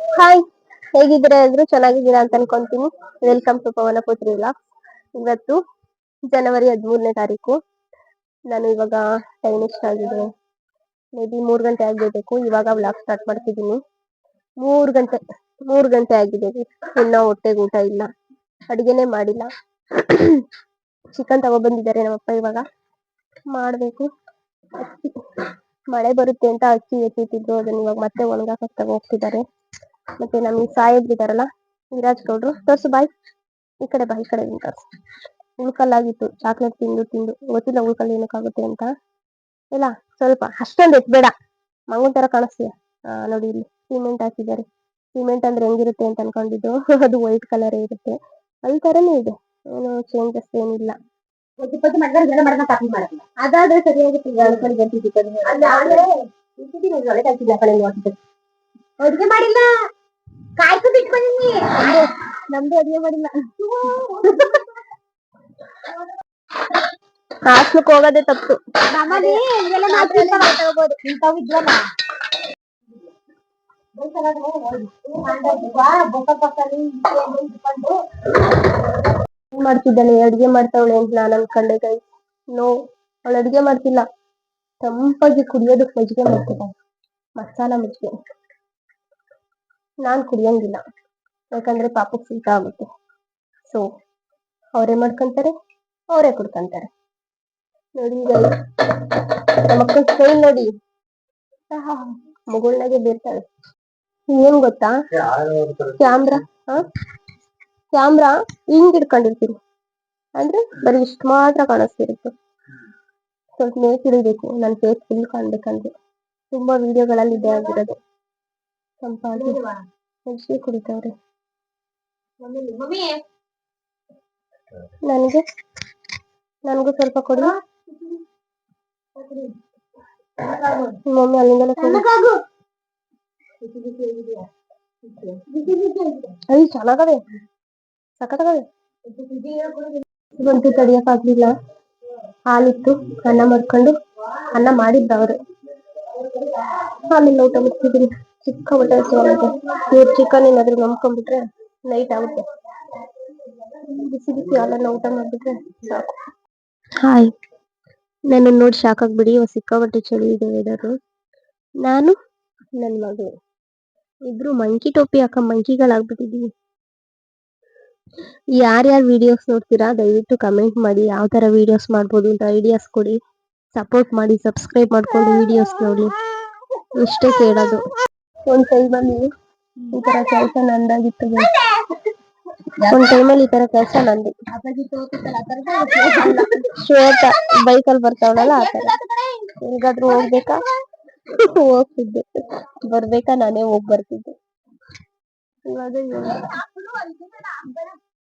Hi ಹೇಗಿದ್ದೀರಾ ಎಲ್ರು? ಚೆನ್ನಾಗಿದ್ದೀರಾ ಅಂತ ಅನ್ಕೊಂತೀನಿ. ವೆಲ್ಕಮ್ ಟು ಪವನ ಪುತ್ರಿ ಇವತ್ತು ಜನವರಿ ಹದಿಮೂರನೇ ತಾರೀಕು. ನಾನು ಇವಾಗ ಟೈಮ್ ಎಷ್ಟಾಗಿದೆ ಮೇ ಬಿ ಮೂರ್ ಗಂಟೆ ಆಗಿರ್ಬೇಕು ಇವಾಗ ವ್ಲಾಗ್ ಸ್ಟಾರ್ಟ್ ಮಾಡ್ತಿದ್ದೀನಿ. ಮೂರ್ ಗಂಟೆ ಮೂರ್ ಗಂಟೆ ಆಗಿದೆ. ಇನ್ನ ಹೊಟ್ಟೆಗೆ ಊಟ ಇಲ್ಲ. ಅಡಿಗೆನೆ ಮಾಡಿಲ್ಲ. ಚಿಕನ್ ತಗೊಬಂದಿದ್ದಾರೆ ನಮ್ಮಪ್ಪ ಇವಾಗ. ಮಾಡ್ಬೇಕು. ಮಳೆ ಬರುತ್ತೆ ಅಂತ ಅಕ್ಕಿ ಎತ್ತಿದ್ರು ಅದನ್ನ ಇವಾಗ ಮತ್ತೆ ಒಣಗಾಕಕ್ ತಗೋ ಹೋಗ್ತಿದ್ದಾರೆ ಮತ್ತೆ ನಮ್ ಸಾಹೇಬ್ರು ಇದಾರಲ್ಲ ವಿರಾಜ್ ಗೌಡ್ರು ತೋರ್ಸು ಬಾಯ್. ಈ ಕಡೆ ಬಾಯ್ ಈ ಕಡೆ ತೋರ್ಸು. ಉಳ್ಕಲ್ಲಾಗಿತ್ತು ಚಾಕ್ಲೇಟ್ ತಿಂದು ತಿಂದು. ಗೊತ್ತಿಲ್ಲ ಉಳ್ಕಲ್ ಏನಕ್ಕಾಗುತ್ತೆ ಅಂತ. ಇಲ್ಲ ಸ್ವಲ್ಪ ಅಷ್ಟೊಂದು ಎತ್ಬೇಡ. ಮಂಗನ್ ತರ ಕಾಣಿಸ್ತೀಯ ನೋಡಿ ಇಲ್ಲಿ ಸಿಮೆಂಟ್ ಹಾಕಿದ್ದಾರೆ. ಸಿಮೆಂಟ್ ಅಂದ್ರೆ ಹೆಂಗಿರುತ್ತೆ ಅಂತ ಅನ್ಕೊಂಡಿದ್ದು. ಅದು ವೈಟ್ ಕಲರ್ ಇರುತ್ತೆ. ಅಲ್ಲಿ ತರನೇ ಇದೆ. ಏನು ಚೇಂಜಸ್ ಏನಿಲ್ಲ. ಅದಾದ್ರೆ ಸರಿಯಾಗಿ ಅಡುಗೆ ಮಾಡಿಲ್ಲ. ಕಾಯ್ಕೊಂಡು ಇಟ್ಕೊಂಡಿನಿ ನಮ್ದು ಅಡ್ಗೆ ಮಾಡಿಲ್ಲ. ಹಾಸ್ಲಕ್ ಹೋಗೋದೇ ತಪ್ಪು. ನಮ್ಮಲ್ಲಿ ಇವೆಲ್ಲ ತಗೋಬಹುದು ಇಂಥವು ಇದ್ವಲ್ಲ. ಏನ್ ಮಾಡ್ತಿದ್ದಾಳೆ ಅಡ್ಗೆ ಮಾಡ್ತಾವಳೆ ಅಂತ ನಾನು ಅನ್ಕೊಂಡೆ ಕೈ ನೋ ಅವಳು ಅಡ್ಗೆ ಮಾಡ್ತಿಲ್ಲ. ತಂಪಾಗಿ ಕುಡಿಯೋದಕ್ಕೆ ಮಜ್ಜಿಗೆ ಮಾಡ್ತಿದ್ದಾಳೆ. ಮಸಾಲ ಮಜ್ಜಿಗೆ. ನಾನ್ ಕುಡಿಯಂಗಿಲ್ಲ. ಯಾಕಂದ್ರೆ ಪಾಪಕ್ಕೆ ಶೀತ ಆಗುತ್ತೆ. ಸೊ ಅವರೇ ಮಾಡ್ಕೊಂತಾರೆ, ಅವರೇ ಕುಡ್ಕೊಂತಾರೆ. ನೋಡಿ ನಮ್ಮ ಅಕ್ಕನ ಸ್ಟೈಲ್ ನೋಡಿ. ಮಗುಳ್ನಾಗೆ ಬೀರ್ತಾಳೆ. ಏನ್ ಗೊತ್ತಾ? ಕ್ಯಾಮ್ರಾ ಕ್ಯಾಮ್ರಾ ಹಿಂಗ್ ಇಟ್ಕೊಂಡಿರ್ತೀನಿ ಅಂದ್ರೆ ಬರೀ ಇಷ್ಟು ಮಾತ್ರ ಕಾಣಿಸ್ತಿರುತ್ತೆ. ಸ್ವಲ್ಪ ಮೇಕ್ ಇಡಬೇಕು ನನ್ ಫೇಸ್ ಫುಲ್ ಕಾಣ್ಬೇಕಂದ್ರೆ. ತುಂಬಾ ವಿಡಿಯೋಗಳಲ್ಲಿ ಇದೆ ಆಗಿರೋದು. ತಂಪಾಗಿ ಮಜ್ಜಿಗೆ ಕುಡಿತಾವ್ರೆ ನನಗೆ ನನಗೂ ಸ್ವಲ್ಪ ಕೊಡಿ ಮಮ್ಮಿ ಅಲ್ಲಿಂದಲೇ ಕೊಡಿ ಅಯ್ಯ ಚೆನ್ನಾಗವೆ ಸಖತ್ತಾಗವೆ ಬಂತು ತಡಿಯಕ್ ಆಗ್ಲಿಲ್ಲ ಹಾಲಿತ್ತು ಅನ್ನ ಮಾಡ್ಕೊಂಡು ಅನ್ನ ಮಾಡಿದ್ದ ಅವ್ರು ಹಾಲಿಲ್ಲ ಊಟ ಮಾಡ್ತಿದ್ದೀನಿ ಚಿಕ್ಕ ಊಟ ಹೆಸರು ಇವ್ರು ಚಿಕನ್ ಏನಾದ್ರು ನಂಬ್ಕೊಂಡ್ಬಿಟ್ರೆ ನೈಟ್ ಆಗುತ್ತೆ. ಬಿಸಿ ಬಿಸಿ ಹಾಲನ್ನ ಊಟ ಮಾಡ್ಬಿಟ್ರೆ ಸಾಕು. ಹಾಯ್ ನನ್ನ ನೋಡಿ ಶಾಕ್ ಆಗ್ಬಿಡಿ ಇವಾಗ ಸಿಕ್ಕಾಪಟ್ಟೆ ಚಳಿ ಇದೆ ವೆದರು ನಾನು ನನ್ನ ಮಗಳು ಇಬ್ರು ಮಂಕಿ ಟೋಪಿ ಹಾಕ ಮಂಕಿಗಳಾಗ್ಬಿಟ್ಟಿದೀವಿ ಯಾರ್ಯಾರು ವಿಡಿಯೋಸ್ ನೋಡ್ತೀರಾ, ದಯವಿಟ್ಟು ಕಮೆಂಟ್ ಮಾಡಿ, ಯಾವ ತರ ವಿಡಿಯೋಸ್ ಮಾಡ್ಬೋದು ಅಂತ ಐಡಿಯಾಸ್ ಕೊಡಿ. ಸಪೋರ್ಟ್ ಮಾಡಿ ಸಬ್ಸ್ಕ್ರೈಬ್ ಮಾಡ್ಕೊಂಡು ವಿಡಿಯೋಸ್ ನೋಡಿ. ಇಷ್ಟೇ ಕೇಳೋದು. ಒಂದ್ ಟೈಮಲ್ಲಿ ಈ ತರ ಕೆಲಸ ನಂದಾಗಿತ್ತು. ಒಂದ್ ಟೈಮಲ್ಲಿ ಈ ತರ ಕೆಲಸ ನಂದಿ. ಶ್ವೇತ ಬೈಕಲ್ಲಿ ಬರ್ತಾವಳಲ್ಲ ಆ ತರ. ಎಲ್ಗಾದ್ರೂ ಹೋಗ್ಬೇಕಾ? ಹೋಗ್ತಿದ್ದೆ. ಬರ್ಬೇಕಾ? ನಾನೇ ಹೋಗ್ ಬರ್ತಿದ್ದೆ. ಇವಾಗ.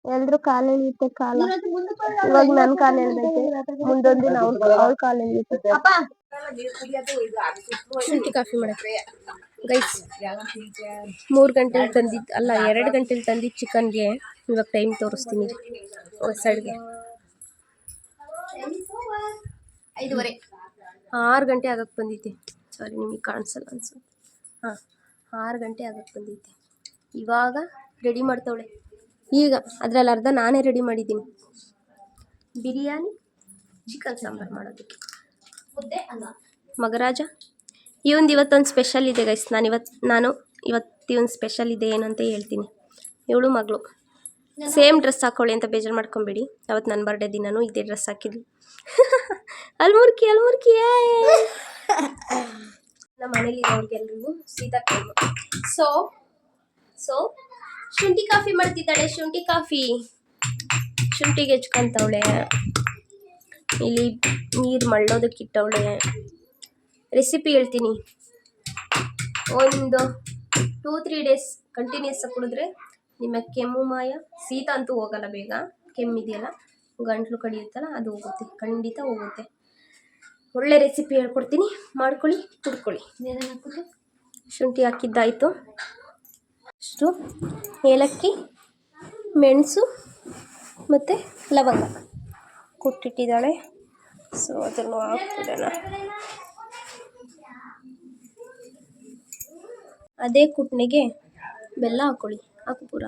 ಎಲ್ರು ಕಾಲ್ ಎಳಿಯುತ್ತೆ ಕಾಲ. ಇವಾಗ ನನ್ ಕಾಲ್ ಎಳ್ದೈತೆ. ಮುಂದೊಂದಿನ ದಿನ ಅವ್ಳ ಅವ್ಳ ಎಳಿಯುತ್ತೆ. ಶುಂಠಿ ಕಾಫಿ ಮಾಡಕ್ಕೆ ಗೈಸ್ ಮೂರು ಗಂಟೆಲಿ ತಂದಿದ್ದು ಅಲ್ಲ ಎರಡು ಗಂಟೆಲಿ ತಂದಿದ್ದು ಚಿಕನ್ಗೆ ಇವಾಗ ಟೈಮ್ ತೋರಿಸ್ತೀನಿ. ಸೈಡ್ಗೆ ಐದುವರೆ. ಆರು ಗಂಟೆ ಆಗಕ್ಕೆ ಬಂದಿದ್ದೆ ಸಾರಿ ನಿಮಗೆ ಕಾಣಿಸಲ್ಲ ಅನ್ಸುತ್ತೆ. ಹಾಂ ಆರು ಗಂಟೆ ಆಗಕ್ಕೆ ಬಂದಿದ್ದೆ ಇವಾಗ ರೆಡಿ ಮಾಡ್ತವಳೆ. ಈಗ ಅದರಲ್ಲಿ ಅರ್ಧ ನಾನೇ ರೆಡಿ ಮಾಡಿದ್ದೀನಿ. ಬಿರಿಯಾನಿ ಚಿಕನ್ ಸಾಂಬಾರು ಮಾಡೋದಕ್ಕೆ. ಮುದ್ದೆ ಅನ್ನ. ಮಗರಾಜ ಇವೊಂದು ಇವತ್ತೊಂದು ಸ್ಪೆಷಲ್ ಇದೆ ಗೈಸ್ ನಾನು ಇವತ್ತು ನಾನು ಇವತ್ತು ಇವನ್ ಸ್ಪೆಷಲ್ ಇದೆ ಏನು ಅಂತ ಹೇಳ್ತೀನಿ. ಇವಳು ಮಗಳು. ಸೇಮ್ ಡ್ರೆಸ್ ಹಾಕೊಳ್ಳಿ ಅಂತ ಬೇಜಾರು ಮಾಡ್ಕೊಂಬಿಡಿ. ಅವತ್ತು ನನ್ನ ಬರ್ಡೇ ದಿನಾನು ಇದೇ ಡ್ರೆಸ್ ಹಾಕಿದ್ವಿ ಅಲ್ಮುರ್ಕಿ ಅಲ್ಮುರ್ಕಿ ನಮ್ಮ ಮನೇಲಿ ಅವ್ರಿಗೆಲ್ರಿಗೂ ಸೀತಾ ಕೈಮು ಸೊ ಸೊ ಶುಂಠಿ ಕಾಫಿ ಮಾಡ್ತಿದ್ದಾಳೆ ಶುಂಠಿ ಕಾಫಿ. ಶುಂಠಿಗೆ ಹೆಚ್ಕೊಂತವಳೆ ಇಲ್ಲಿ ನೀರು ಮಳ್ಳೋದಕ್ಕೆ ಇಟ್ಟವಳೆ ರೆಸಿಪಿ ಹೇಳ್ತೀನಿ. ಒಂದು ಟೂ ತ್ರೀ ಡೇಸ್ ಕಂಟಿನ್ಯೂಸ್ ಕುಡಿದ್ರೆ ನಿಮ್ಮ ಕೆಮ್ಮು ಮಾಯ ಶೀತ ಅಂತೂ ಹೋಗಲ್ಲ ಬೇಗ. ಕೆಮ್ಮಿದೆಯಲ್ಲ ಗಂಟ್ಲು ಕಡಿಯುತ್ತಲ್ಲ ಅದು ಹೋಗುತ್ತೆ. ಖಂಡಿತ ಹೋಗುತ್ತೆ. ಒಳ್ಳೆ ರೆಸಿಪಿ ಹೇಳ್ಕೊಡ್ತೀನಿ. ಮಾಡ್ಕೊಳ್ಳಿ ಕುಡ್ಕೊಳ್ಳಿ. ಶುಂಠಿ ಹಾಕಿದ್ದಾಯಿತು. ಅಷ್ಟು ಏಲಕ್ಕಿ ಮೆಣಸು ಮತ್ತು ಲವಂಗ. ಕುಟ್ಟಿಟ್ಟಿದ್ದಾಳೆ. ಸೊ ಅದನ್ನು ಹಾಕ್ಬಿಡೋಣ. ಅದೇ ಕುಟ್ನಿಗೆ ಬೆಲ್ಲ ಹಾಕೊಳ್ಳಿ. ಹಾಕು ಪೂರ.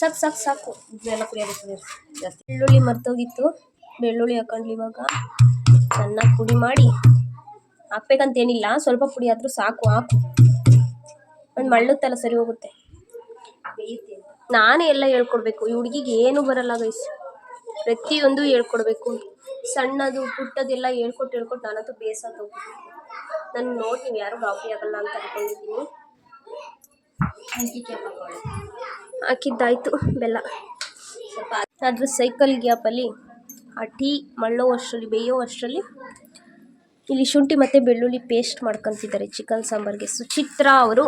ಸಾಕು ಸಾಕು ಸಾಕು. ಬೆಲ್ಲ ಕುಡಿಯೋದಕ್ಕೆ ಜಾಸ್ತಿ. ಬೆಳ್ಳುಳ್ಳಿ ಮರ್ತೋಗಿತ್ತು. ಬೆಳ್ಳುಳ್ಳಿ ಹಾಕೊಂಡ್ಲಿ ಇವಾಗ. ಚೆನ್ನಾಗಿ ಪುಡಿ ಮಾಡಿ ಹಾಕ್ಬೇಕಂತೇನಿಲ್ಲ. ಸ್ವಲ್ಪ ಪುಡಿ ಆದರೂ ಸಾಕು ಹಾಕು. ಒಂದು ಮಳ್ಳುತ್ತಲ್ಲ ಸರಿ ಹೋಗುತ್ತೆ. ನಾನೇ ಎಲ್ಲ ಹೇಳ್ಕೊಡ್ಬೇಕು. ಈ ಹುಡುಗಿಗೆ ಏನು ಬರಲ್ಲ ಗೈಸ್ ಪ್ರತಿಯೊಂದು ಹೇಳ್ಕೊಡ್ಬೇಕು. ಸಣ್ಣದು, ಪುಟ್ಟದೆಲ್ಲ ಹೇಳ್ಕೊಟ್ಟು ಹೇಳ್ಕೊಟ್ಟು ನಾನಂತೂ ಬೇಸತ್ತು ನಾನು ನೋಡಿ ನೀವು ಯಾರು ಕಾಫಿ ಆಗಲ್ಲ ಅಂತ ಅನ್ಕೊಂಡಿದ್ದೀನಿ. ಹಾಕಿದ್ದಾಯ್ತು ಬೆಲ್ಲ. ಸ್ವಲ್ಪ ಅದ್ರ ಸೈಕಲ್ ಗ್ಯಾಪಲ್ಲಿ, ಆ ಟೀ ಮಳ್ಳೋ ಅಷ್ಟರಲ್ಲಿ, ಬೇಯೋ ಅಷ್ಟರಲ್ಲಿ ಇಲ್ಲಿ ಶುಂಠಿ ಮತ್ತು ಬೆಳ್ಳುಳ್ಳಿ ಪೇಸ್ಟ್ ಮಾಡ್ಕೊತಿದ್ದಾರೆ ಚಿಕನ್ ಸಾಂಬಾರಿಗೆ. ಸುಚಿತ್ರಾ ಅವರು.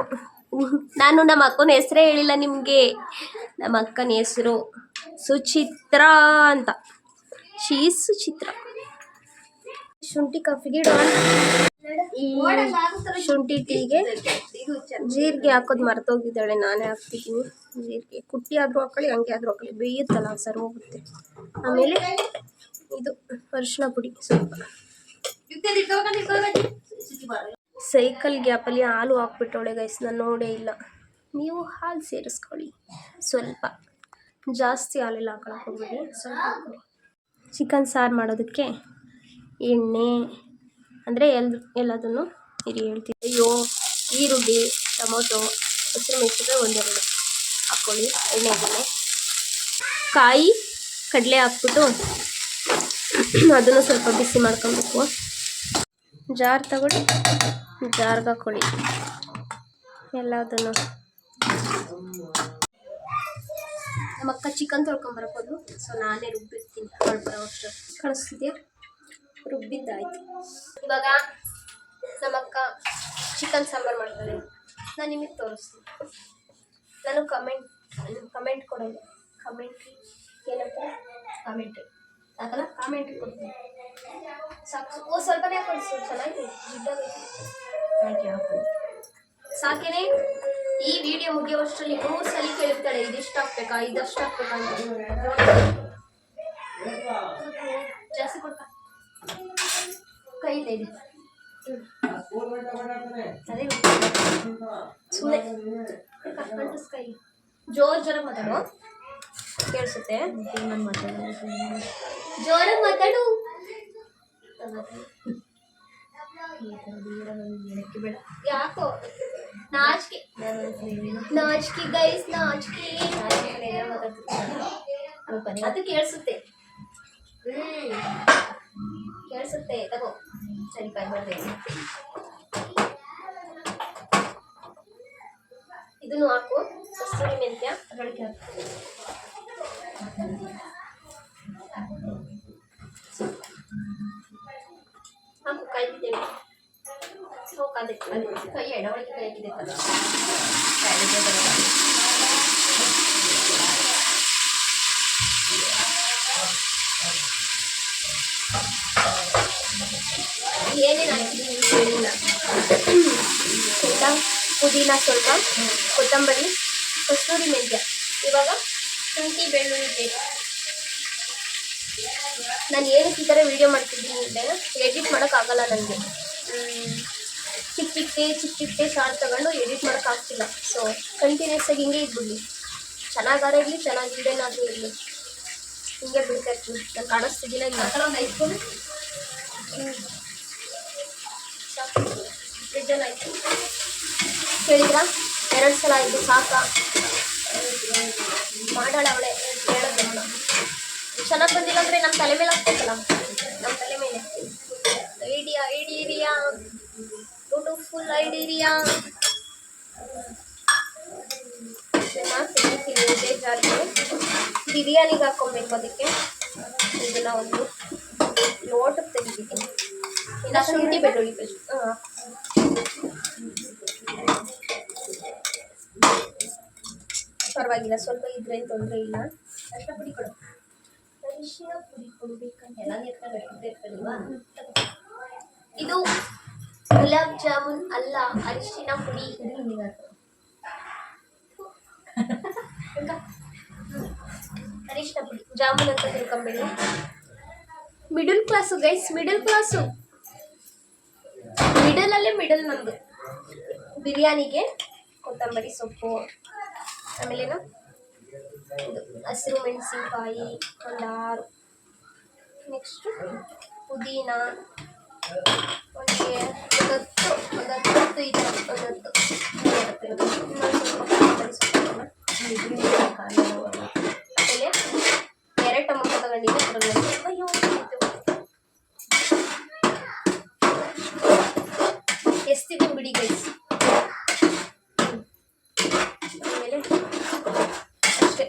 ನಾನು ನಮ್ಮ ಅಕ್ಕನ ಹೆಸರೇ ಹೇಳಿಲ್ಲ ನಿಮಗೆ. ನಮ್ಮ ಅಕ್ಕನ ಹೆಸರು. ಸುಚಿತ್ರಾ ಅಂತ. ಶೀ ಸುಚಿತ್ರ. ಶುಂಠಿ ಕಾಫಿಗೆ ಈ ಶುಂಠಿ ಟೀಗೆ ಜೀರಿಗೆ ಹಾಕೋದು ಮರ್ತೋಗಿದ್ದಾಳೆ, ನಾನೇ ಹಾಕ್ತಿದ್ದೀನಿ. ಜೀರಿಗೆ. ಕುಟ್ಟಿ ಆದರೂ ಹಾಕೊಳ್ಳಿ, ಹಂಗೆ ಆದರೂ ಹಾಕೊಳ್ಳಿ. ಬೇಯುತ್ತಲ್ಲ ಸರ್ ಹೋಗುತ್ತೆ. ಆಮೇಲೆ ಇದು ಅರ್ಶಿನ ಪುಡಿ ಸ್ವಲ್ಪ. ಸೈಕಲ್ ಗ್ಯಾಪಲ್ಲಿ ಹಾಲು ಹಾಕ್ಬಿಟ್ಟವಳೆ ಗೈಸ್ ನಾನು ನೋಡೇ ಇಲ್ಲ. ನೀವು ಹಾಲು ಸೇರಿಸ್ಕೊಳ್ಳಿ. ಸ್ವಲ್ಪ. ಜಾಸ್ತಿ ಹಾಲೆಲ್ಲ ಹಾಕೊಳಕ್ಕೆ ಹೋಗ್ಬೇಡಿ. ಸ್ವಲ್ಪ ಚಿಕನ್ ಸಾರು ಮಾಡೋದಕ್ಕೆ ಎಣ್ಣೆ, ಅಂದರೆ ಎಲ್, ಎಲ್ಲದನ್ನು ಇರಿ ಹೇಳ್ತೀವಿ ಅಯ್ಯೋ, ಈರುಳ್ಳಿ, ಟೊಮೊಟೊ ಹಸಿರುಮೆಣಸಿನ್ಕಾಯಿ ಒಂದೆರಡು ಹಾಕ್ಕೊಳ್ಳಿ ಎಣ್ಣೆಗೆ ಕಾಯಿ, ಕಡಲೆ ಹಾಕ್ಬಿಟ್ಟು ಅದನ್ನು ಸ್ವಲ್ಪ ಬಿಸಿ ಮಾಡ್ಕೊಬೇಕು. ಜಾರ್ ತಗೊಳ್ಳಿ. ಜಾರ್ಗೆ ಹಾಕೊಳ್ಳಿ. ಎಲ್ಲದನ್ನು. ನಮ್ಮ ಅಕ್ಕ ಚಿಕನ್ ತೊಳ್ಕೊಂಬರಕ್ಕೋದು ಸೊ ನಾನೇ ರುಬ್ಬಿರ್ತೀನಿ. ಬರೋ ಅಷ್ಟು ಕಳಿಸ್ತಿದ್ದೆ. ರುಬ್ಬಿದ್ದಾಯ್ತು. ಇವಾಗ ನಮ್ಮ ಅಕ್ಕ ಚಿಕನ್ ಸಾಂಬಾರು ಮಾಡ್ತಾರೆ ನಾನು ನಿಮಗೆ ತೋರಿಸ್ತೀನಿ. ನಾನು ಕಮೆಂಟ್ ಕಮೆಂಟ್ ಕೊಡೋದು ಕಮೆಂಟ್ರಿ ಏನಂತ ಕಾಮೆಂಟ್ ಯಾಕಲ್ಲ ಕಾಮೆಂಟ್ರಿ ಕೊಡ್ತೀನಿ. ಸಾಕು. ಓ, ಸ್ವಲ್ಪನೇ ಹಾಕಿ ಹಾಕೊಳ್ಳಿ ಸಾಕೇನೆ? ಈ ವಿಡಿಯೋ ಮುಗಿಯುವಷ್ಟರಲ್ಲಿ ಮೂರು ಸಲ ಕೇಳ್ತಾಳೆ ಇದಿಷ್ಟ ಹಾಕ್ಬೇಕಾ ಇದಷ್ಟು ಹಾಕ್ಬೇಕಾ ಅಂತ ಜಾಸ್ತಿ ಕೊಡ್ಕ ಕೈ ಇದೆ ಅದೇ ಕೈ. ಜೋರ್ ಜೋರಾಗಿ ಮಾತಾಡು. ಕೇಳಿಸುತ್ತೆ? ನಾನು ಜೋರಾಗಿ ಮಾತಾಡು. ಯಾಕೋ? ಏನೇನೋ ನಾಚಿಕೆ ಗೈಸ್ ನಾಚಿಕೆ. ಅದು ಕೇಳಿಸುತ್ತೆ. ಹ್ಮ್. ಕೇಳಿಸುತ್ತೆ. ತಗೋ. ಸರಿ ಬರ್ದೆ ಇದನ್ನು ಹಾಕು. ಕಸ್ತೂರಿ ಮೆಂತ್ಯ, ಅದರೊಳಗೆ ಹಾಕು. ಹೋಗಾದೆ ಕೈ ಕೈ ಏನೇನು ಹಾಕಿದ್ದೀನಿ ಹೇಳಿಲ್ಲ ಆಯ್ತಾ ಪುದೀನ ಸ್ವಲ್ಪ, ಕೊತ್ತಂಬರಿ, ಕಸ್ತೂರಿ ಮೆಂತ್ಯ. ಇವಾಗ ಶುಂಠಿ, ಬೆಳ್ಳುಳ್ಳಿ ಬೇಕು ನಾನು ಏನಕ್ಕೆ ಈ ಥರ ವೀಡಿಯೋ ಮಾಡ್ತಿದ್ದೀನಿ ಅಂದರೆ ಎಡಿಟ್ ಮಾಡೋಕ್ಕಾಗಲ್ಲ ನನಗೆ ಚಿಕ್ಕ ಚಿಕ್ಕೇ ಚಿಕ್ಕ ಚಿಕ್ಕೇ ಶಾರ್ಟ್ ತಗೊಂಡು ಎಡಿಟ್ ಮಾಡೋಕ್ಕಾಗ್ತಿಲ್ಲ ಸೊ ಕಂಟಿನ್ಯೂಸ್ ಆಗಿ ಹಿಂಗೆ ಇದ್ಬಿಡ್ಲಿ. ಚೆನ್ನಾಗಾರ ಇರಲಿ ಚೆನ್ನಾಗಿಲ್ದೇನಾದರೂ ಇರಲಿ. ಹಿಂಗೆ ಬಿಡ್ತಾ ಇರ್ತೀನಿ. ನಾನು ಕಾಣಿಸ್ತಿದ್ದಿಲ್ಲ ಹಿಂಗೆ ಆ ಥರ ಒಂದು ಐದು ಸ್ಪೂನ್ ಫ್ರಿಜ್ಜಲ್ಲಿ ಆಯಿತು ಕೇಳಿದ್ರಾ? ಎರಡು ಸಲ ಆಯಿತು ಸಾಕಾ? ಮಾಡೋಣ ಅವಳೆ ಹೇಳೋದು ನೋಡ ಚೆನ್ನಾಗಿ ಬಂದಿಲ್ಲ ಅಂದರೆ ನಮ್ಮ ತಲೆ ಮೇಲೆ ಹಾಕ್ಬೇಕಲ್ಲ ನಮ್ಮ ತಲೆ ಮೇಲೆ. Idea idea. ಬ್ಯೂಟಿಫುಲ್ ಐಡಿಯಾ ತೆಗಿತೀನಿ ಇದೇ ಜಾರಿಗೆ. ಬಿರಿಯಾನಿಗೆ ಹಾಕ್ಕೊಬೇಕು ಅದಕ್ಕೆ. ಇದನ್ನ ಒಂದು ಲೋಟಕ್ಕೆ ತೆಗಿತೀನಿ ಇಲ್ಲ ಶುಂಠಿ ಬೆಳ್ಳುಳ್ಳಿ ಪೇಸ್ಟ್. ಹಾಂ. ಪರವಾಗಿಲ್ಲ ಸ್ವಲ್ಪ ಇದ್ರೆ ತೊಂದರೆ ಇಲ್ಲ. ಅರಿಶಿನ ಪುಡಿ ಕೊಡು. ಅರಿಶಿನ ಪುಡಿ ಕೊಡ್ಬೇಕಂತ ಎಲ್ಲ ಎತ್ಕೊಂಡು ಇದು ಗುಲಾಬ್ ಜಾಮೂನ್ ಅಲ್ಲ, ಅರಿಶಿನ ಪುಡಿ. ಅರಿಶಿನ ಪುಡಿ, ಜಾಮೂನ್ ಅಂತ ತಿಳ್ಕೊಂಬೇಡಿ. Middle class guys middle class middle ಅಲ್ಲೇ ಮಿಡಲ್ ನಮ್ದು. ಬಿರಿಯಾನಿಗೆ ಕೊತ್ತಂಬರಿ ಸೊಪ್ಪು. ಆಮೇಲೇನು? ಹಸಿರು ಮೆಣಸಿನ್ಕಾಯಿ, ಒಂದು ಆರು. ನೆಕ್ಸ್ಟು ಪುದೀನ. ಒಂದು ಎ- ಒಂದು ಹತ್ತು ಒಂದು ಹತ್ತು ಹತ್ತು ಇದೆ ಒಂದು ಹತ್ತು ಇನ್ನೊಂದು ಸ್ವಲ್ಪ ಕೊತ್ತಂಬರಿ ಸೊಪ್ಪು ಆಮೇಲೆ ಅಯ್ಯೋ ಬಿಡಿ ಗೈಸ್ ಆಮೇಲೆ ಅಷ್ಟೇ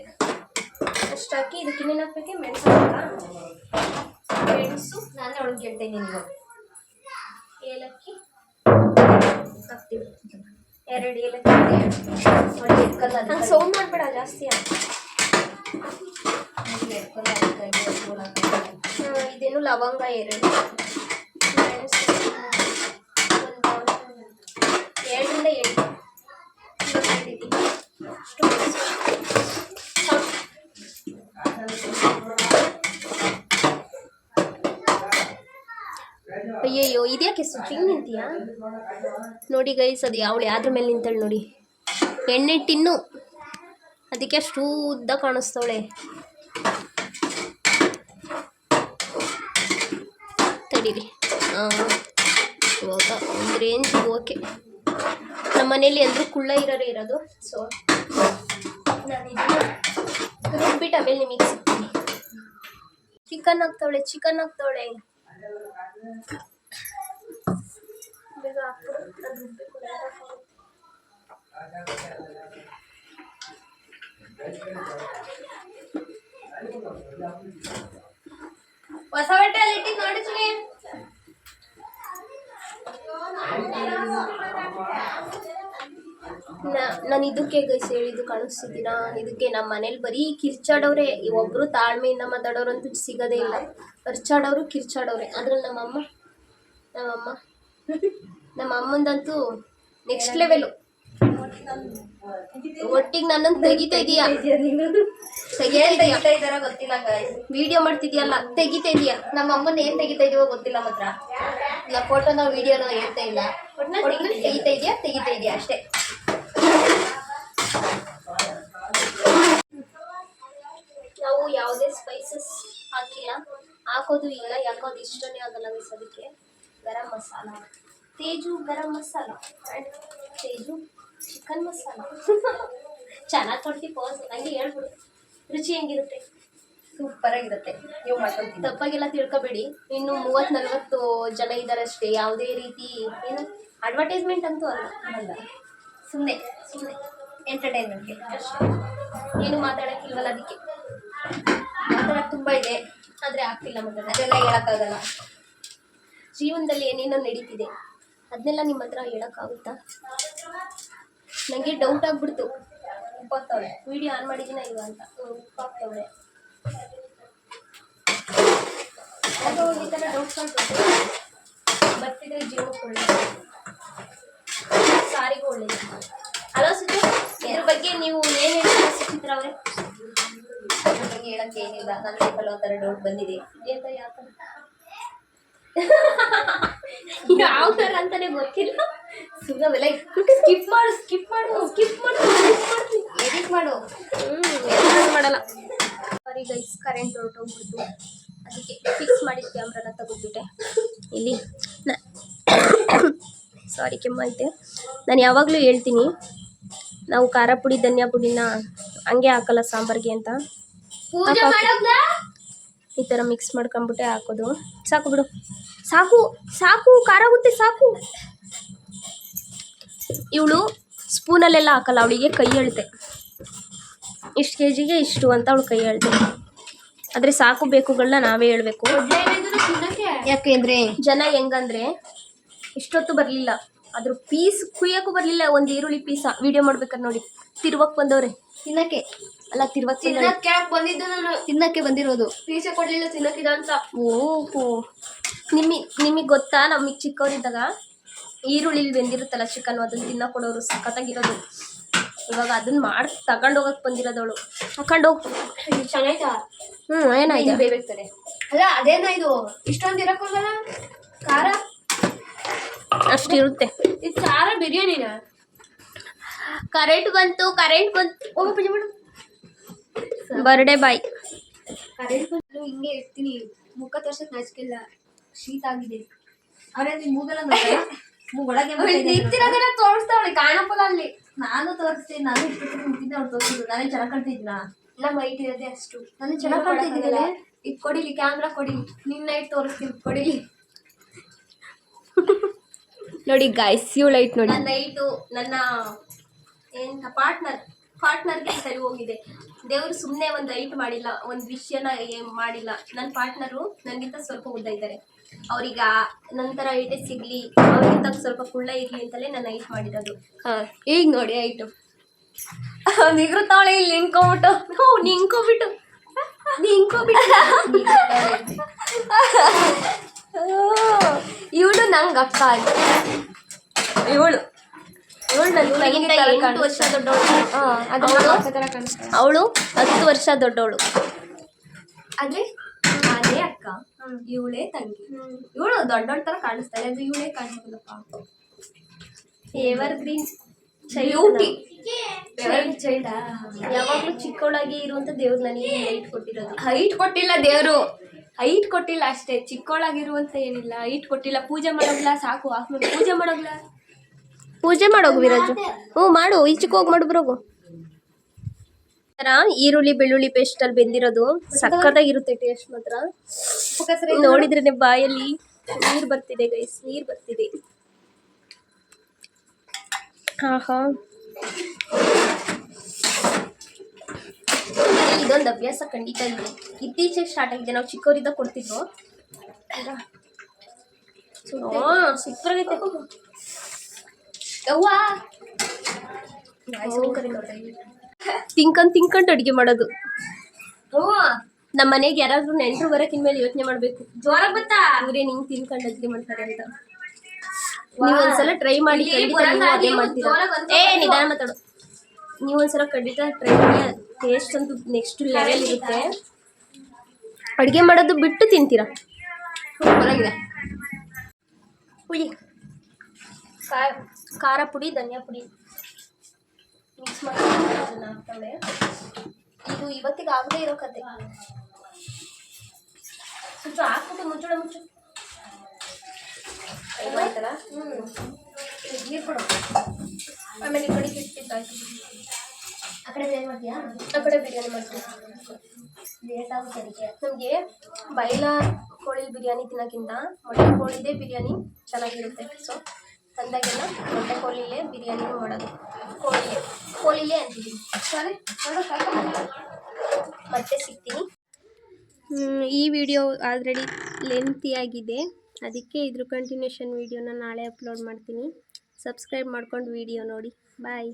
ಅಷ್ಟು ಹಾಕಿ ಇದಕ್ಕೆ ಇನ್ನೇನು ಹಾಕ್ಬೇಕು ಮೆಣಸು ಮೆಣಸು ನಾನೇ ಒಳಗೆ ನೀವು ಎರಡು ಏಲಕ್ಕಿ ನೋಡಿ ಎತ್ಕಲ್ಲ ಹಂಗೆ ಸೌಂಡ್ ಮಾಡಬೇಡ ಜಾಸ್ತಿ ಹಾಕು. ಎತ್ಕಲ್ಲ ಆ, ಇದೇನು ಲವಂಗ ಎರಡು. ಮೆಣಸು ಒಂದು ಎರಡರಿಂದ ಎಂಟು. ಇವಾಗ ಹೇಳಿದ್ದೀನಿ ಅಷ್ಟು ಮೆಣಸು ಸಾಕು. ಸುಟ್ಟಿಂಗ್ ನಿಂತೀಯಾ? ನೋಡಿ ಗೈಸ್ ಅದು ಯಾವಳು ಯಾವ್ದ್ರ ಮೇಲೆ ನಿಂತಾಳೆ ನೋಡಿ. ಎಣ್ಣೆ ತಿನ್ನು ಅದಕ್ಕೆ ಅಷ್ಟು ಉದ್ದ ಕಾಣಿಸ್ತವಳೆ. ತಡೀರಿ. ಇವಾಗ ಒಂದು ರೇಂಜ್ ಓಕೆ ನಮ್ಮ ಮನೇಲಿ ಎಲ್ಲರೂ ಕುಳ್ಳ ಇರೋರೇ ಇರೋದು ಸೊ ನಾನು ಉಪ್ಪಿಟ್ಟು ರುಬ್ಬಿಟ್ಟು ಆಮೇಲೆ ನಿಮಗೆ ಸಿಗ್ತೀನಿ. ಚಿಕನ್ ಹಾಕ್ತವಳೆ ಚಿಕನ್ ಹಾಕ್ತಾವಳೆ ಹೊಸ ಬಟ್ಟೆ ಅಲ್ಲಿ ನೋಡಿ ನಾನು ಇದಕ್ಕೆ ಹೇಳಿದ್ದು ಕಾಣಿಸ್ತಿದ್ದೀನ ಇದಕ್ಕೆ ನಮ್ಮ ಮನೇಲಿ ಬರೀ ಕಿರ್ಚಾಡೋರೆ. ಒಬ್ರು ತಾಳ್ಮೆಯಿಂದ ಮಾತಾಡೋರಂತೂ ಸಿಗೋದೇ ಇಲ್ಲ. ಖರ್ಚಾಡೋರು ಕಿರ್ಚಾಡೋರೆ. ಅದ್ರಲ್ಲಿ ನಮ್ಮಮ್ಮ ನಮ್ಮಮ್ಮ. ನಮ್ಮ ಅಮ್ಮಂದಂತೂ ನೆಕ್ಸ್ಟ್ ಲೆವೆಲು ಒಟ್ಟಿಗೆ ನನ್ನನ್ನು ತೆಗಿತಾ ಇದೀಯಾ? ತೆಗಿತಾ ಇದಾರ ಗೊತ್ತಿಲ್ಲ. ವಿಡಿಯೋ ಮಾಡ್ತಿದ್ಯಲ್ಲ ತೆಗಿತಾ ಇದೀಯಾ? ನಮ್ಮ ಅಮ್ಮನ ಏನ್ ತೆಗಿತಾ ಇದೀವೋ ಗೊತ್ತಿಲ್ಲ ಮಾತ್ರ ನಾ ಫೋಟೋನ ವಿಡಿಯೋನ ಹೇಳ್ತಾ ಇಲ್ಲ. ತೆಗಿತಾ ಇದೆಯಾ? ತೆಗಿತಾ ಇದೆಯಾ ಅಷ್ಟೇ. ನಾವು ಯಾವುದೇ ಸ್ಪೈಸಸ್ ಹಾಕಿಲ್ಲ. ಹಾಕೋದು ಇಲ್ಲ ಯಾಕೋದು ಇಷ್ಟನೇ ಆಗಲ್ಲ ಅದಕ್ಕೆ garam masala. Teju garam masala. And Teju chicken masala. ಚೆನ್ನಾಗಿ ಕೊಡ್ತಿ ಪೋಸ್ ಹಂಗೆ ಹೇಳ್ಬಿಡು. ರುಚಿ ಹೆಂಗಿರುತ್ತೆ? ಸೂಪರ್ ಆಗಿರುತ್ತೆ. ನೀವು ಮಾಡ್ಕೊಂತೀನಿ ತಪ್ಪಾಗೆಲ್ಲ ತಿಳ್ಕೊಬೇಡಿ. ಇನ್ನು ಮೂವತ್ತು ನಲ್ವತ್ತು ಜನ ಇದ್ದಾರೆ ಅಷ್ಟೇ ಯಾವುದೇ ರೀತಿ ಏನು ಅಡ್ವರ್ಟೈಸ್ಮೆಂಟ್ ಅಂತೂ ಅಲ್ಲ. ಅಲ್ಲ ಸುಮ್ಮನೆ ಸುಮ್ಮನೆ ಎಂಟರ್ಟೈನ್ಮೆಂಟ್ಗೆ ಅಷ್ಟೇ. ಏನು ಮಾತಾಡೋಕ್ಕಿಲ್ವಲ್ಲ ಅದಕ್ಕೆ. ಮಾತಾಡಕ್ ತುಂಬ ಇದೆ. ಆದರೆ ಆಗ್ತಿಲ್ಲ ಮತ್ತೆ ಅದೆಲ್ಲ ಹೇಳಕ್ಕಾಗಲ್ಲ. ಜೀವನದಲ್ಲಿ ಏನೇನೋ ನಡೀತಿದೆ. ಅದನ್ನೆಲ್ಲ ನಿಮ್ಮ ಹತ್ರ ಹೇಳೋಕ್ಕಾಗುತ್ತಾ? ನನಗೆ ಡೌಟ್ ಆಗ್ಬಿಡ್ತು. ಉಪ್ಪಾಗ್ತಾವಳೆ ವಿಡಿಯೋ ಆನ್ ಮಾಡಿದ್ದೀನ ಇಲ್ಲ ಅಂತ. ಉಪ್ಪಾಗ್ತವಳೆ ಅದು ಈ ಥರ ಡೌಟ್ಸ್ಗಳು ಬರ್ತಿದ್ರೆ ಜೀವನಕ್ಕೆ ಒಳ್ಳೆಯದು ಸಾರಿಗೂ ಒಳ್ಳೆಯದು ಅಲೋ ಸುಜು ಇದ್ರ ಬಗ್ಗೆ ನೀವು ಏನು ಹೇಳ್ತೀರಾ ಸುಚಿತ್ರ ಅವರೇ? ನನಗೆ ಹೇಳಕ್ಕೆ ಏನಿಲ್ಲ. ನನ್ನ ಲೈಫಲ್ಲಿ ಒಂಥರ ಡೌಟ್ ಬಂದಿದೆ. ಯಾವ ಥರ ಯಾವ ಥರ ಅಂತಾನೆ ಗೊತ್ತಿಲ್ಲ. ಸುಮ್ಮನೆ ಸ್ಕಿಪ್ ಮಾಡು ಸ್ಕಿಪ್ ಮಾಡು ಸ್ಕಿಪ್ ಮಾಡು ಎಡಿಟ್ ಮಾಡು ಎಡಿಟ್ ಮಾಡಲ್ಲ. ಸಾರಿ ಗೈಸ್ ಕರೆಂಟ್ ಹೊರಟೋಗ್ಬಿಟ್ಟು ಅದಕ್ಕೆ ಫಿಕ್ಸ್ ಮಾಡಿದ ಕ್ಯಾಮ್ರಾನ ತಗೋಬಿಟ್ಟೆ ಇಲ್ಲಿ. ಸಾರಿ ಕೆಮ್ಮೈತೆ ನಾನು ಯಾವಾಗಲೂ ಹೇಳ್ತೀನಿ ನಾವು ಖಾರ ಪುಡಿ ಧನಿಯಾ ಪುಡಿನ ಹಂಗೆ ಹಾಕಲ್ಲ ಸಾಂಬಾರಿಗೆ ಅಂತ. ಈ ಥರ ಮಿಕ್ಸ್ ಮಾಡ್ಕೊಂಬಿಟ್ಟೆ ಹಾಕೋದು. ಸಾಕು ಬಿಡು. ಸಾಕು ಸಾಕು, ಖಾರ ಆಗುತ್ತೆ, ಸಾಕು. ಇವಳು ಸ್ಪೂನಲ್ಲೆಲ್ಲ ಹಾಕಲ್ಲ, ಅವಳಿಗೆ ಕೈ ಹೇಳ್ತೆ ಇಷ್ಟು ಕೆ ಜಿಗೆ ಇಷ್ಟು ಅಂತ ಅವಳು ಕೈ ಹೇಳ್ತೆ ಆದರೆ ಸಾಕು ಬೇಕುಗಳನ್ನ ನಾವೇ ಹೇಳಬೇಕು. ಯಾಕೆಂದ್ರೆ ಜನ ಹೆಂಗಂದ್ರೆ ಇಷ್ಟೊತ್ತು ಬರಲಿಲ್ಲ. ಅದ್ರ ಪೀಸ್ ಕುಯ್ಯಕ್ಕೂ ಬರಲಿಲ್ಲ, ಒಂದು ಈರುಳ್ಳಿ ಪೀಸ. ವಿಡಿಯೋ ಮಾಡ್ಬೇಕಾದ್ರೆ ನೋಡಿ ತಿರುವಕ್ಕೆ ಬಂದವ್ರೆ. ತಿನ್ನಕ್ಕೆ. ಅಲ್ಲ ತಿರುವತ್ತಿ ತಿನ್ನಕ್ಕೆ ಬಂದಿದ್ದು ನಾನು? ತಿನ್ನಕ್ಕೆ ಬಂದಿರೋದು. ಪೀಸೆ ಕೊಡ್ಲಿಲ್ಲ ತಿನ್ನಕ್ಕಿದ ಅಂತ. ಓಹೋ. ನಿಮಿ ನಿಮಗೆ ಗೊತ್ತಾ? ನಮಗೆ ಚಿಕ್ಕವರಿದ್ದಾಗ ಈರುಳ್ಳಿ ಬೆಂದಿರುತ್ತಲ್ಲ ಚಿಕನ್ ಅದನ್ನ ತಿನ್ನ ಕೊಡೋರು ಸಖತ್ತಾಗಿರೋದು. ಇವಾಗ ಅದನ್ನ ಮಾಡಿ ತಗೊಂಡೋಗಕ್ ಬಂದಿರೋದವಳು. ತಗೊಂಡು ಹೋಗ್. ಚೆನ್ನಾಯ್ತಾ? ಹ್ಞೂ ಏನಾಯ್ತು? ಬೇಯ್ಬೇಕ್ತದೆ. ಅಲ್ಲ ಅದೇನ ಇದು? ಇಷ್ಟೊಂದು ಇರಕ್ಕೋಗಲ್ಲ ಖಾರ? ಅಷ್ಟಿರುತ್ತೆ ಇದು ಖಾರ ಬಿರಿಯಾನಿನ? ಕರೆಂಟ್ ಬಂತು ಕರೆಂಟ್ ಬಂತು. ಹೋಗಿ ಪೂಜೆ ಮಾಡು ಬರ್ಡೇ ಬಾಯ್ ಹಿಂಗೆ ಇರ್ತೀನಿ. ಮುಖ ತೋರ್ಸಕ್ ನಾಚಿಕೆಲ್ಲ ಶೀತ ಆಗಿದೆ. ಅವ್ರೆ ನಿನ್ ಮೂಗೆಲ್ಲ ಮೂಗೊಳಗೆ ನಿಂತಿರೋದೆಲ್ಲ ತೋರಿಸ್ತಾವಳೆ ಕಾಣಪ್ಪಲ್ಲ ಅಲ್ಲಿ. ನಾನು ತೋರಿಸ್ತೀನಿ ನಾನು ನಿಂತಿದ್ದೆ ಅವ್ರು ತೋರಿಸಿದ್ರು ನಾನೇ ಚೆನ್ನಾಗಿ ಕಾಣ್ತಿದ್ನಾ? ನಮ್ಮ ಹೈಟ್ ಇರೋದೇ ಅಷ್ಟು. ನಾನು ಚೆನ್ನಾಗಿ ಕಾಣ್ತಿದ್ದೀನಿ ಈಗ ಕೊಡಿಲಿ ಕ್ಯಾಮ್ರಾ ಕೊಡಿಲಿ ನಿನ್ನ ನೈಟ್ ತೋರಿಸ್ತೀನಿ ಕೊಡಿಲಿ ನೋಡಿ ಗಾಯ್ಸ್ ಯು ಲೈಟ್ ನೋಡಿ. ನನ್ನ ನೈಟು ನನ್ನ ಏನ್ ಪಾರ್ಟ್ನರ್ ಪಾರ್ಟ್ನರ್ಗೆ ಸರಿ ಹೋಗಿದೆ ದೇವರು ಸುಮ್ಮನೆ ಒಂದು ಐಟ್ ಮಾಡಿಲ್ಲ ಒಂದು ವಿಷಯನ ಮಾಡಿಲ್ಲ. ನನ್ನ ಪಾರ್ಟ್ನರು ನನಗಿಂತ ಸ್ವಲ್ಪ ಉದ್ದ ಇದ್ದಾರೆ. ಅವ್ರಿಗ ನಂತರ ಐಟೆ ಸಿಗ್ಲಿ ಅವ್ರಿಗಿಂತ ಸ್ವಲ್ಪ ಕುಳ್ಳ ಇರ್ಲಿ ಅಂತಲೇ ನಾನು ಐಟ್ ಮಾಡಿರೋದು. ಹಾ ಈಗ ನೋಡಿ ಐಟು. ನಿಗೃತ್ತಾವಳೆ ಇಲ್ಲಿ ನಿಂಕೋಬಿಟ್ಟು ಹ್ಞೂ ನಿಂಕೋಬಿಟ್ಟು ನಿಂಕೋಬಿಟ್ಟು ಇವಳು ನಂಗೆ ಅಕ್ಕ ಇವಳು. ಅವಳು ಹತ್ತು ವರ್ಷ ದೊಡ್ಡವಳು. ಅದೇ ಅದೇ ಅಕ್ಕ. ಇವಳೇ ತಂಗಿ. ಇವಳು ದೊಡ್ಡವಳ ತರ ಕಾಣಿಸ್ತಾಳೆ ಅದು ಇವಳೇ ಕಾಣಿಸ್ತಿಲ್ಲಪ್ಪ ಎವರ್ ಗ್ರೀನ್ ಬ್ಯೂಟಿ ಯಾವಾಗ್ಲೂ ಯಾವಾಗಲೂ ಚಿಕ್ಕವಳಾಗಿ ಇರುವಂತ ದೇವ್ರು ನನಗೆ ಹೈಟ್ ಕೊಟ್ಟಿರೋದು. ಹೈಟ್ ಕೊಟ್ಟಿಲ್ಲ ದೇವ್ರು. ಹೈಟ್ ಕೊಟ್ಟಿಲ್ಲ ಅಷ್ಟೇ. ಚಿಕ್ಕವಳಾಗಿರುವಂತ ಏನಿಲ್ಲ. ಹೈಟ್ ಕೊಟ್ಟಿಲ್ಲ. ಪೂಜೆ ಮಾಡೋಗ್ಲ ಸಾಕು. ಆಫ್ ಪೂಜೆ ಮಾಡೋಗ್ಲ? ಪೂಜೆ ಮಾಡೋಗು ವಿರಾಜು ಹ್ಞೂ ಮಾಡು ಈಚೆಗೆ ಹೋಗಿ ಮಾಡು ಬರೋಗು. ಈರುಳ್ಳಿ ಬೆಳ್ಳುಳ್ಳಿ ಪೇಸ್ಟ್ ಅಲ್ಲಿ ಬೆಂದಿರೋದು ಸಕ್ಕತ್ತಾಗಿರುತ್ತೆ ಟೇಸ್ಟ್ ಮಾತ್ರ. ನೋಡಿದ್ರೆ ಬಾಯಲ್ಲಿ ನೀರು ಬರ್ತಿದೆ ಗೈಸ್ ನೀರು ಬರ್ತಿದೆ. ಆಹಾ. ಇದೊಂದು ಅಭ್ಯಾಸ ಖಂಡಿತ ಇದೆ. ಇತ್ತೀಚೆಗೆ ಸ್ಟಾರ್ಟ್ ಆಗಿದೆ ನಾವು ಚಿಕ್ಕವರಿಂದ ಕೊಡ್ತಿದ್ವು. ಸೂಪರ್ ಆಗೈತೆ. ತಿನ್ಕೊಂಡ್ ತಿನ್ಕೊಂಡು ಅಡುಗೆ ಮಾಡೋದು. ನಮ್ಮ ಮನೆಗೆ ಯಾರಾದ್ರೂ ನೆಂಟರು ಬರಕ್ ಇನ್ಮೇಲೆ ಯೋಚನೆ ಮಾಡಬೇಕು. ಜ್ವರ ಬತ್ತಾ? ಅಂದ್ರೆ ನಿಂಗೆ ತಿನ್ಕೊಂಡು ಅಡುಗೆ ಮಾಡ್ತಾರೆ ಅಂತ. ನೀವು ಒಂದ್ಸಲ ಟ್ರೈ ಮಾಡಿ ಅದೇ ಮಾಡ್ತೀರಾ. ಏ ನಿಧಾನ ಮಾತಾಡು. ನೀವು ಒಂದ್ಸಲ ಖಂಡಿತ ಟ್ರೈ ಮಾಡಿ ಟೇಸ್ಟ್ ಅಂತೂ ನೆಕ್ಸ್ಟ್ ಲೆವೆಲ್ ಇರುತ್ತೆ. ಅಡುಗೆ ಮಾಡೋದು ಬಿಟ್ಟು ತಿಂತೀರಾ? ಬರಂಗಿದೆ. ಹುಳಿ. ಖಾರ ಖಾರ ಪುಡಿ ಧನಿಯಾ ಪುಡಿ ಮಿಕ್ಸ್ ಮಾಡಿ ಅದನ್ನು ಹಾಕ್ತಾಳೆ ಇದು ಇವತ್ತಿಗೆ ಆಗದೆ ಇರೋ ಕತೆ ಸ್ವಲ್ಪ ಹಾಕ್ಬಿಟ್ಟು ಮುಚ್ಚಳ ಮುಚ್ಚು. ಆಯ್ತಲ್ಲ ಹ್ಞೂ ನೀರು ಕೊಡು ಆಮೇಲೆ ಈ ಕಡೆ ಇಟ್ಟಿದ್ದಾಯ್ತು ಆ ಕಡೆ ಏನ್ ಮಾಡ್ತೀಯಾ? ಆ ಕಡೆ ಬಿರಿಯಾನಿ ಮಾಡ್ತೀವಿ. ಲೇಟ್ ಆಗುತ್ತೆ ಅದಕ್ಕೆ. ನಮಗೆ ಬೈಲ ಕೋಳಿ ಬಿರಿಯಾನಿ ತಿನ್ನೋಕ್ಕಿಂತ ಮೊಟ್ಟೆ ಕೋಳಿದೇ ಬಿರಿಯಾನಿ ಚೆನ್ನಾಗಿರುತ್ತೆ. ಸೊ ತಂದಾಗೆಲ್ಲ ಮೊಟ್ಟೆ ಕೋಲಿಲೆ ಬಿರಿಯಾನಿ ಮಾಡೋದು. ಕೋಳಿಲೆ ಕೋಲಿಲೆ ಅಂತೀವಿ ಸರಿ. ಮತ್ತೆ ಸಿಗ್ತೀನಿ. ಈ ವಿಡಿಯೋ ಆಲ್ರೆಡಿ ಲೆಂತಿಯಾಗಿದೆ. ಅದಕ್ಕೆ ಇದ್ರ ಕಂಟಿನ್ಯೂಷನ್ ವಿಡಿಯೋನ ನಾಳೆ ಅಪ್ಲೋಡ್ ಮಾಡ್ತೀನಿ. ಸಬ್ಸ್ಕ್ರೈಬ್ ಮಾಡ್ಕೊಂಡು ವಿಡಿಯೋ ನೋಡಿ. ಬಾಯ್